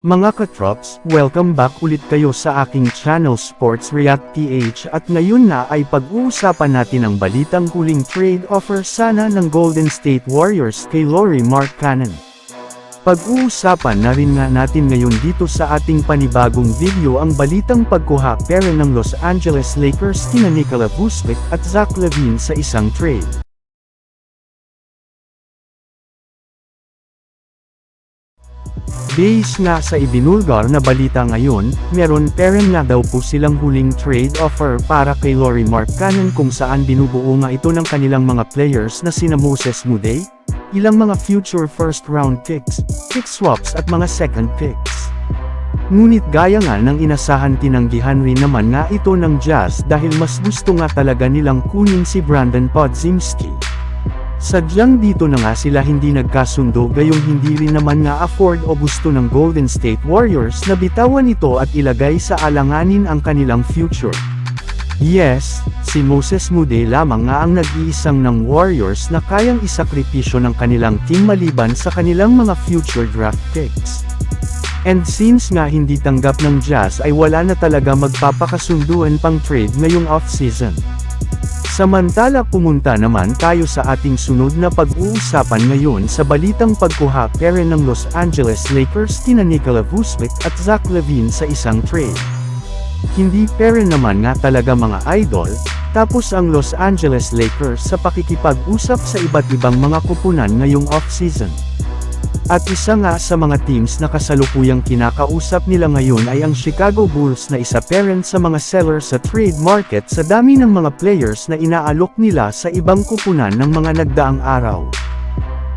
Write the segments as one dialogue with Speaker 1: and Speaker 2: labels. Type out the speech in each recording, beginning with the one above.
Speaker 1: Mga katrops, welcome back ulit kayo sa aking channel Sports React PH at ngayon na ay pag-uusapan natin ang balitang huling trade offer sana ng Golden State Warriors kay Laurie Markkanen. Pag-uusapan na rin nga natin ngayon dito sa ating panibagong video ang balitang pagkuha pera ng Los Angeles Lakers kina Nikola Vucevic at Zach Levine sa isang trade. Base nga sa ibinulgar na balita ngayon, meron peren nga daw po silang huling trade offer para kay Laurie Markkanen kung saan binubuo nga ito ng kanilang mga players na sina Moses Muday, ilang mga future first round picks, pick swaps at mga second picks. Ngunit gaya nga ng inasahan tinanggihan rin naman nga ito ng Jazz dahil mas gusto nga talaga nilang kunin si Brandon Podzimski. Sadyang dito na nga sila hindi nagkasundo gayong hindi rin naman nga afford o gusto ng Golden State Warriors na bitawan ito at ilagay sa alanganin ang kanilang future. Yes, si Moses Mude lamang nga ang nag-iisang ng Warriors na kayang isakripisyo ng kanilang team maliban sa kanilang mga future draft picks. And since nga hindi tanggap ng Jazz ay wala na talaga magpapakasunduan pang trade ngayong off-season. Samantala pumunta naman tayo sa ating sunod na pag-uusapan ngayon sa balitang pagkuha pera ng Los Angeles Lakers kina Nikola Vucevic at Zach Levine sa isang trade. Hindi pera naman nga talaga mga idol, tapos ang Los Angeles Lakers sa pakikipag-usap sa iba't ibang mga kupunan ngayong off-season. At isa nga sa mga teams na kasalukuyang kinakausap nila ngayon ay ang Chicago Bulls na isa parent sa mga sellers sa trade market sa dami ng mga players na inaalok nila sa ibang kupunan ng mga nagdaang araw.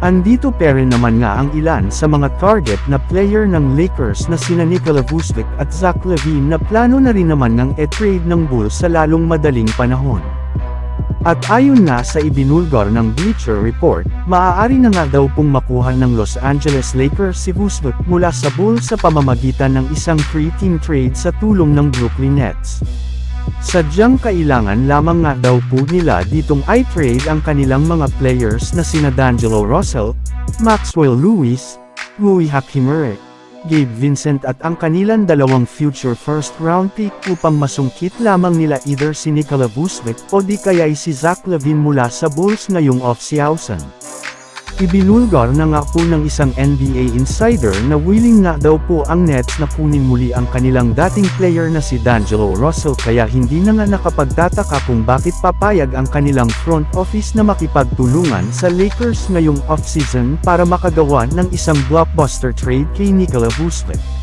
Speaker 1: Andito rin naman nga ang ilan sa mga target na player ng Lakers na sina Nikola Vucevic at Zach Levine na plano na rin naman ng e-trade ng Bulls sa lalong madaling panahon. At ayon nga sa ibinulgar ng Bleacher Report, maaari na nga daw pong makuha ng Los Angeles Lakers si Vucevic mula sa Bulls sa pamamagitan ng isang free team trade sa tulong ng Brooklyn Nets. Sadyang kailangan lamang nga daw po nila ditong i-trade ang kanilang mga players na sina D'Angelo Russell, Maxwell Lewis, Rui Hachimere, Gabe Vincent at ang kanilang dalawang future first round pick upang masungkit lamang nila either si Nikola Vucevic o di kaya'y si Zach Levine mula sa Bulls ngayong off-season. Ibinulgar na nga po ng isang NBA insider na willing nga daw po ang Nets na kunin muli ang kanilang dating player na si D'Angelo Russell kaya hindi na nga nakapagtataka kung bakit papayag ang kanilang front office na makipagtulungan sa Lakers ngayong offseason para makagawa ng isang blockbuster trade kay Nikola Vucevic.